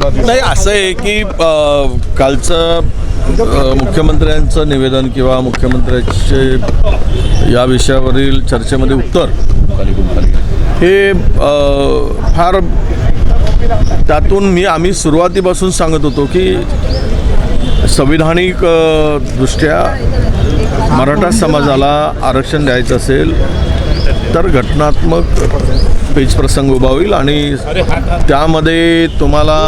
पुन्हा नाही असं आहे की कालचं मुख्यमंत्र्यांचं निवेदन किंवा मुख्यमंत्र्यांचे या विषयावरील चर्चेमध्ये उत्तर हे फार त्यातून मी आम्ही सुरुवातीपासून सांगत होतो की संविधानिक दृष्ट्या मराठा समाजाला आरक्षण द्यायचं असेल तर घटनात्मक पेज प्रसंग उभा होईल आणि त्यामध्ये तुम्हाला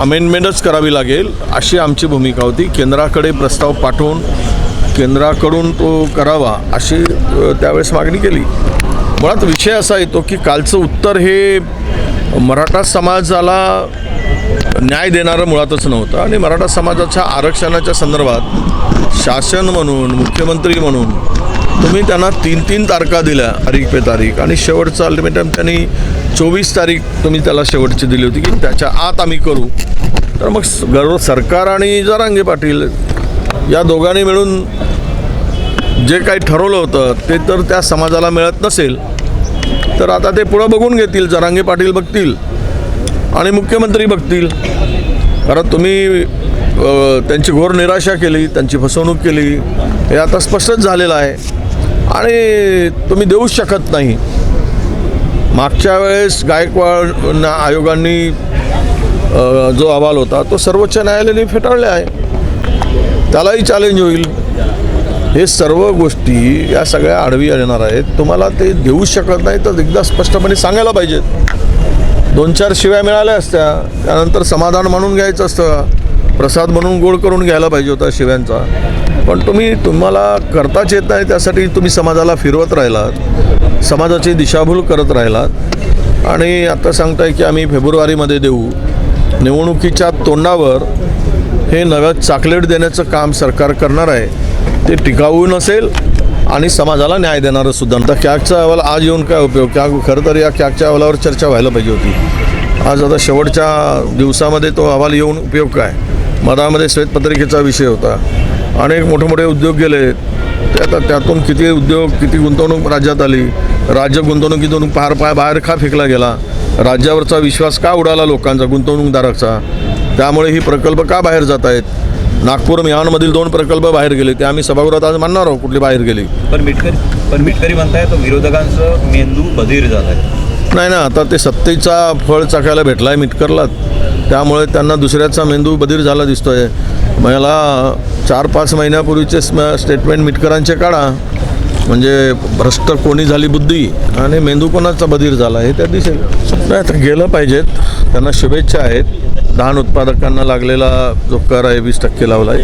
अमेंडमेंटच करावी लागेल अशी आमची भूमिका होती. केंद्राकडे प्रस्ताव पाठवून केंद्राकडून तो करावा अशी त्यावेळेस मागणी केली. मुळात विषय असा येतो की कालचं उत्तर हे मराठा समाजाला न्याय देणारं मुळातच नव्हतं आणि मराठा समाजाच्या आरक्षणाच्या संदर्भात शासन म्हणून मुख्यमंत्री म्हणून तुम्ही त्यांना तीन तीन तारखा दिल्या तारीख पे तारीख. आणि शेवटचं अल्टिमेटम त्यांनी चोवीस तारीख तुम्ही त्याला शेवटची दिली होती की त्याच्या आत आम्ही करू. तर मग गर्व सरकार आणि जरांगे पाटील या दोघांनी मिळून जे काही ठरवलं होतं ते तर त्या समाजाला मिळत नसेल. तर आता ते पुढं बघून घेतील जरांगे पाटील बघतील आणि मुख्यमंत्री बघतील. कारण तुम्ही त्यांची घोर निराशा केली त्यांची फसवणूक केली हे आता स्पष्टच झालेलं आहे. आणि तुम्ही देऊच शकत नाही. मागच्या वेळेस गायकवाड आयोगांनी जो अहवाल होता तो सर्वोच्च न्यायालयाने फेटाळले आहे. त्यालाही चॅलेंज होईल. हे सर्व गोष्टी या सगळ्या आडवी येणार आहेत. तुम्हाला ते देऊ शकत नाही तर एकदा स्पष्टपणे सांगायला पाहिजेत. दोन चार शिव्या मिळाल्या असत्या. त्यानंतर समाधान म्हणून घ्यायचं असतं. प्रसाद म्हणून गोड करून घ्यायला पाहिजे होता शिव्यांचा. पण तुम्ही तुम्हाला करताच येत नाही त्यासाठी तुम्ही समाजाला फिरवत राहिलात. समाजाची दिशाभूल करत राहिलात. आणि आता सांगताय की आम्ही फेब्रुवारीमध्ये देऊ. निवडणुकीच्या तोंडावर हे नव्या चाकलेट देण्याचं काम सरकार करणार आहे. ते टिकाऊ नसेल आणि समाजाला न्याय देणारं सुद्धा आता कॅगचा अहवाल आज येऊन काय उपयोग? कॅग खरं तर या कॅगच्या अहवालावर चर्चा व्हायला पाहिजे होती. आज आता शेवटच्या दिवसामध्ये तो अहवाल येऊन उपयोग काय? मधामध्ये श्वेतपत्रिकेचा विषय होता. अनेक मोठे मोठे उद्योग गेले. ते आता त्यातून किती उद्योग किती गुंतवणूक राज्यात आली? राज्य गुंतवणुकीतून पार पाय बाहेर का फेकला गेला? राज्यावरचा विश्वास का उडाला लोकांचा गुंतवणूकदाराचा? त्यामुळे ही प्रकल्प का बाहेर जात आहेत? नागपूर मिहानमधील दोन प्रकल्प बाहेर गेले. ते आम्ही सभागृहात आज मानणार आहोत कुठली बाहेर गेली. पण मिटकरी पण मिटकरी म्हणताय तो विरोधकांचं मेंदू बधीर झालाय. नाही ना आता ते सत्तेचा फळ चाकायला भेटला आहे मिटकरला. त्यामुळे त्यांना दुसऱ्याचा मेंदू बधीर झाला दिसतो आहे मला चार पाच महिन्यापूर्वीचे स्म- स्टेटमेंट मिटकरांचे काढा. म्हणजे भ्रष्ट कोणी झाली बुद्धी आणि मेंदू कोणाचा बधीर झाला हे त्या दिसेल नाही तर गेलं पाहिजेत. त्यांना शुभेच्छा आहेत. धान उत्पादकांना लागलेला जो कर आहे वीस टक्के लावला आहे.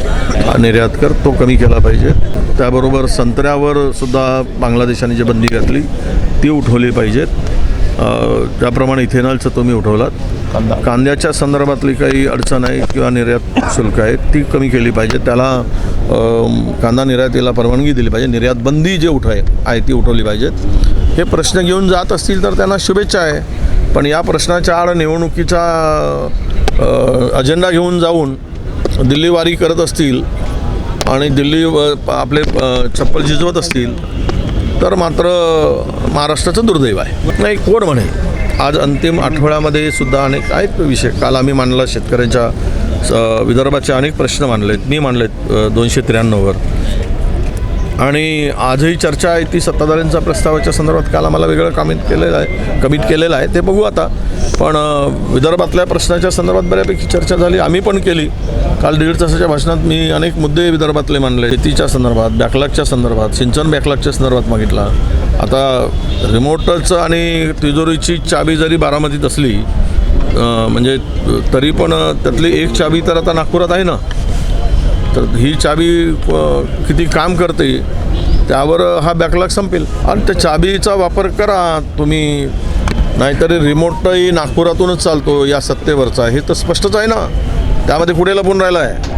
निर्यात कर तो कमी केला पाहिजे. त्याबरोबर संत्र्यावर सुद्धा बांगलादेशाने जी बंदी घातली ती उठवली पाहिजेत. त्याप्रमाणे इथेनॉलचं तुम्ही उठवलात. कांद्याच्या संदर्भातली काही अडचण आहे किंवा निर्यात शुल्क आहे ती कमी केली पाहिजे. त्याला कांदा निर्यातीला परवानगी दिली पाहिजे. निर्यात बंदी जे उठाय आहे ती उठवली पाहिजेत हे प्रश्न घेऊन जात असतील तर त्यांना शुभेच्छा आहे. पण या प्रश्नाच्या आड निवडणुकीचा अजेंडा घेऊन जाऊन दिल्लीवारी करत असतील आणि दिल्ली आपले चप्पल झिजवत असतील तर मात्र महाराष्ट्राचं दुर्दैव आहे. नाही कोण म्हणे आज अंतिम आठवड्यामध्ये सुद्धा अनेक आहेत विषय. काल आम्ही मांडला शेतकऱ्यांच्या स- विदर्भाचे अनेक प्रश्न मांडलेत. मी मांडलेत दोनशे त्र्याण्णववर. आणि आजही चर्चा आहे ती सत्ताधाऱ्यांच्या प्रस्तावाच्या संदर्भात काल आम्हाला वेगळं कमिट केलेलं आहे कमिट केलेलं आहे. ते बघू आता. पण विदर्भातल्या प्रश्नाच्या संदर्भात बऱ्यापैकी चर्चा झाली. आम्ही पण केली. काल दीड तासाच्या भाषणात मी अनेक मुद्दे विदर्भातले मांडले. शेतीच्या संदर्भात बॅकलॉगच्या संदर्भात सिंचन बॅकलॉगच्या संदर्भात मागितला. आता रिमोटचं आणि तिजोरीची चाबी जरी बारामतीत असली म्हणजे तरी पण त्यातली एक चाबी तर आता नागपुरात आहे ना? तर ही चाबी किती काम करते त्यावर हा बॅकलॉग संपेल. आणि त्या चाबीचा वापर करा तुम्ही नाहीतरी रिमोटही नागपुरातूनच चालतो या सत्तेवरचा. हे तर स्पष्टच आहे ना. त्यामध्ये पुढे लपून राहिला आहे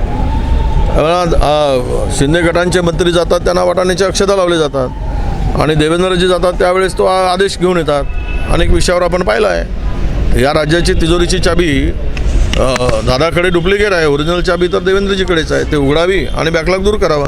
शिंदे गटांचे मंत्री जातात त्यांना वाटाण्याच्या अक्षता लावले जातात. आणि देवेंद्रजी जातात त्यावेळेस तो आदेश घेऊन येतात. अनेक विषयावर आपण पाहिलं आहे या राज्याची तिजोरीची चाबी दादाकडे डुप्लिकेट आहे. ओरिजिनल चाबी तर देवेंद्रजीकडेच आहे. ते उघडावी आणि बॅकलॉग दूर करावा.